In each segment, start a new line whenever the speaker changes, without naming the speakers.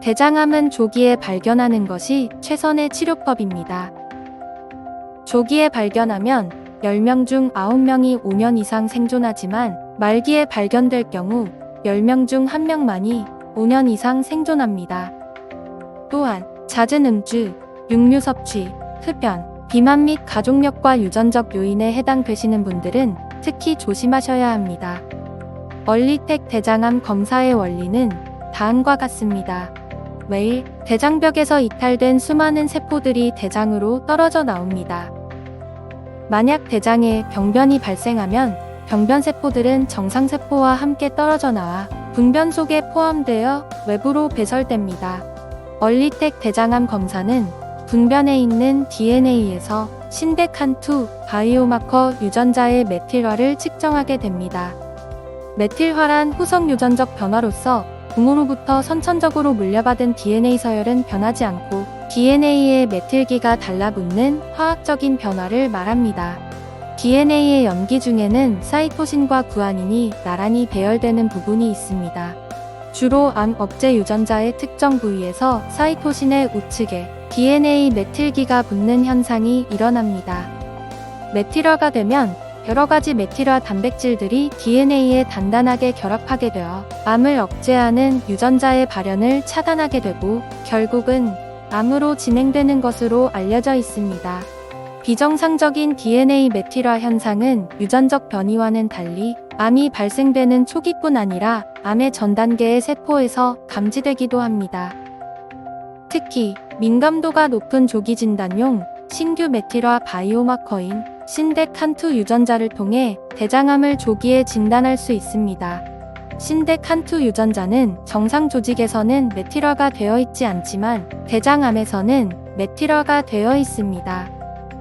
대장암은 조기에 발견하는 것이 최선의 치료법입니다. 조기에 발견하면 10명 중 9명이 5년 이상 생존하지만 말기에 발견될 경우 10명 중 1명만이 5년 이상 생존합니다. 또한 잦은 음주, 육류 섭취, 흡연, 비만 및 가족력과 유전적 요인에 해당되시는 분들은 특히 조심하셔야 합니다. 얼리텍 대장암 검사의 원리는 다음과 같습니다. 매일 대장벽에서 이탈된 수많은 세포들이 대장으로 떨어져 나옵니다. 만약 대장에 병변이 발생하면 병변 세포들은 정상 세포와 함께 떨어져 나와 분변 속에 포함되어 외부로 배설됩니다. 얼리텍 대장암 검사는 분변에 있는 DNA에서 신데칸2 바이오마커 유전자의 메틸화를 측정하게 됩니다. 메틸화란 후속 유전적 변화로서 부모로부터 선천적으로 물려받은 DNA 서열은 변하지 않고 DNA의 메틸기가 달라붙는 화학적인 변화를 말합니다. DNA의 염기 중에는 사이토신과 구아닌이 나란히 배열되는 부분이 있습니다. 주로 암 억제 유전자의 특정 부위에서 사이토신의 우측에 DNA 메틸기가 붙는 현상이 일어납니다. 메틸화가 되면 여러 가지 메틸화 단백질들이 DNA에 단단하게 결합하게 되어 암을 억제하는 유전자의 발현을 차단하게 되고 결국은 암으로 진행되는 것으로 알려져 있습니다. 비정상적인 DNA 메틸화 현상은 유전적 변이와는 달리 암이 발생되는 초기뿐 아니라 암의 전 단계의 세포에서 감지되기도 합니다. 특히 민감도가 높은 조기 진단용 신규 메틸화 바이오마커인 신데칸2 유전자를 통해 대장암을 조기에 진단할 수 있습니다. 신데칸2 유전자는 정상 조직에서는 메틸화가 되어 있지 않지만 대장암에서는 메틸화가 되어 있습니다.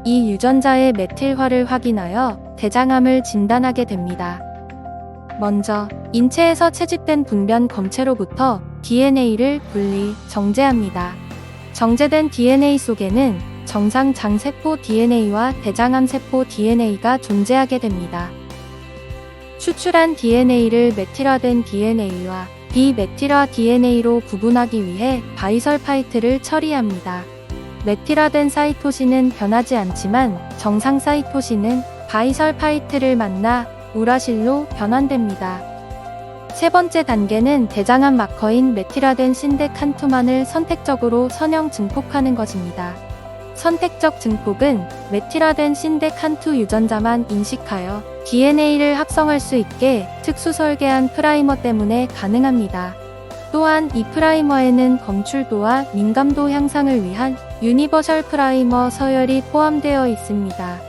이 유전자의 메틸화를 확인하여 대장암을 진단하게 됩니다. 먼저 인체에서 채집된 분변 검체로부터 DNA를 분리, 정제합니다. 정제된 DNA 속에는 정상 장세포 DNA와 대장암 세포 DNA가 존재하게 됩니다. 추출한 DNA를 메틸화된 DNA와 비메틸화 DNA로 구분하기 위해 바이설파이트를 처리합니다. 메틸화된 사이토신은 변하지 않지만 정상 사이토신은 바이설파이트를 만나 우라실로 변환됩니다. 세 번째 단계는 대장암 마커인 메틸화된 신데칸투만을 선택적으로 선형 증폭하는 것입니다. 선택적 증폭은 메틸화된 신데칸투 유전자만 인식하여 DNA를 합성할 수 있게 특수 설계한 프라이머 때문에 가능합니다. 또한 이 프라이머에는 검출도와 민감도 향상을 위한 유니버셜 프라이머 서열이 포함되어 있습니다.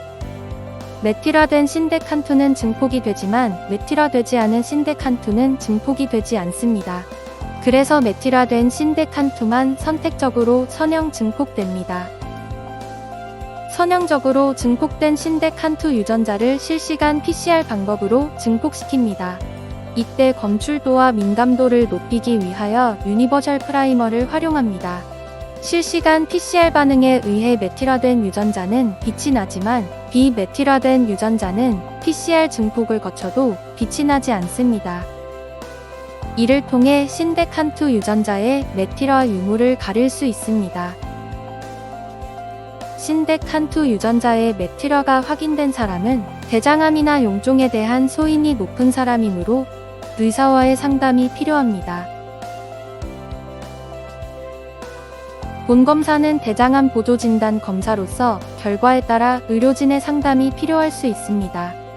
메틸화된 신데칸투는 증폭이 되지만 메틸화되지 않은 신데칸투는 증폭이 되지 않습니다. 그래서 메틸화된 신데칸투만 선택적으로 선형 증폭됩니다. 선형적으로 증폭된 신데칸투 유전자를 실시간 PCR 방법으로 증폭시킵니다. 이때 검출도와 민감도를 높이기 위하여 유니버셜 프라이머를 활용합니다. 실시간 PCR 반응에 의해 메틸화된 유전자는 빛이 나지만 비메틸화된 유전자는 PCR 증폭을 거쳐도 빛이 나지 않습니다. 이를 통해 신데칸투 유전자의 메틸화 유무를 가릴 수 있습니다. 신데칸투 유전자의 메틸화가 확인된 사람은 대장암이나 용종에 대한 소인이 높은 사람이므로 의사와의 상담이 필요합니다. 본 검사는 대장암 보조진단 검사로서 결과에 따라 의료진의 상담이 필요할 수 있습니다.